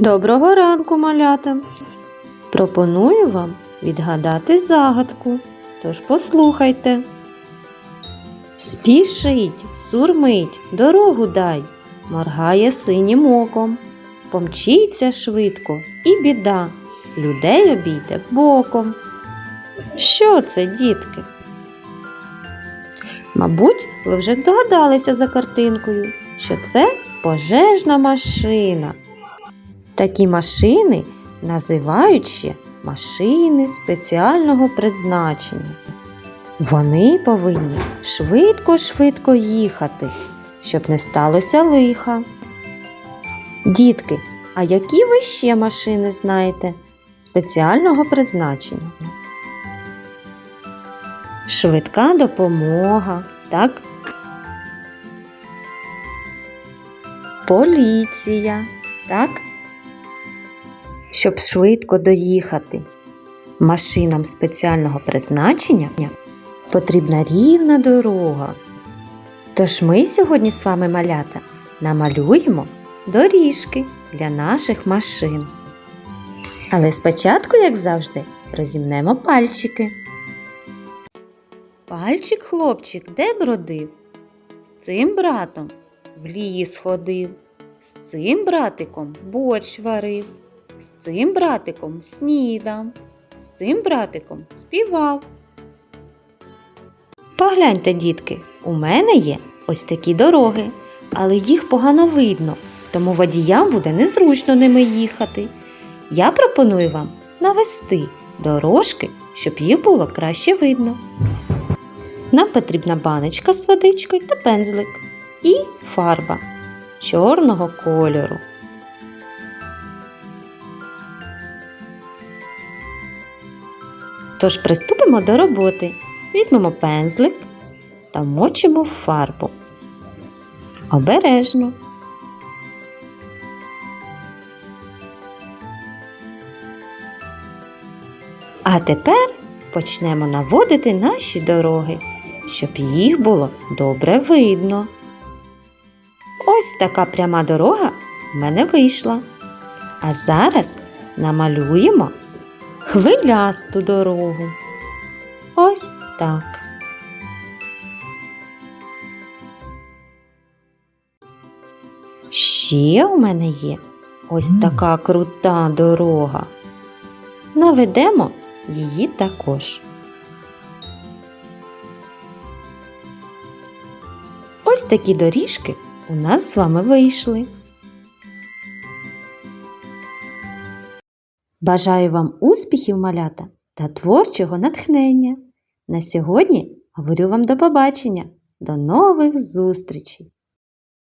Доброго ранку, малята! Пропоную вам відгадати загадку, тож послухайте. Спішить, сурмить, дорогу дай, моргає синім оком, помчиться швидко і біда, людей обійде боком. Що це, дітки? Мабуть, ви вже здогадалися за картинкою, що це пожежна машина. Такі машини називають ще машини спеціального призначення. Вони повинні швидко-швидко їхати, щоб не сталося лиха. Дітки, а які ви ще машини знаєте спеціального призначення? Швидка допомога, так? Поліція, так? Щоб швидко доїхати машинам спеціального призначення потрібна рівна дорога. Тож ми сьогодні з вами, малята, намалюємо доріжки для наших машин. Але спочатку, як завжди, розімнемо пальчики. Пальчик хлопчик де бродив? З цим братом в ліс ходив, з цим братиком борщ варив. З цим братиком снідав, з цим братиком співав. Погляньте, дітки, у мене є ось такі дороги, але їх погано видно, тому водіям буде незручно ними їхати. Я пропоную вам навести дорожки, щоб їх було краще видно. Нам потрібна баночка з водичкою та пензлик і фарба чорного кольору. Тож приступимо до роботи. Візьмемо пензлик та мочимо в фарбу. Обережно. А тепер почнемо наводити наші дороги, щоб їх було добре видно. Ось така пряма дорога в мене вийшла. А зараз намалюємо хвилясту дорогу. Ось так. Ще у мене є ось така крута дорога. Наведемо її також. Ось такі доріжки у нас з вами вийшли. Бажаю вам успіхів, малята, та творчого натхнення. На сьогодні говорю вам до побачення. До нових зустрічей!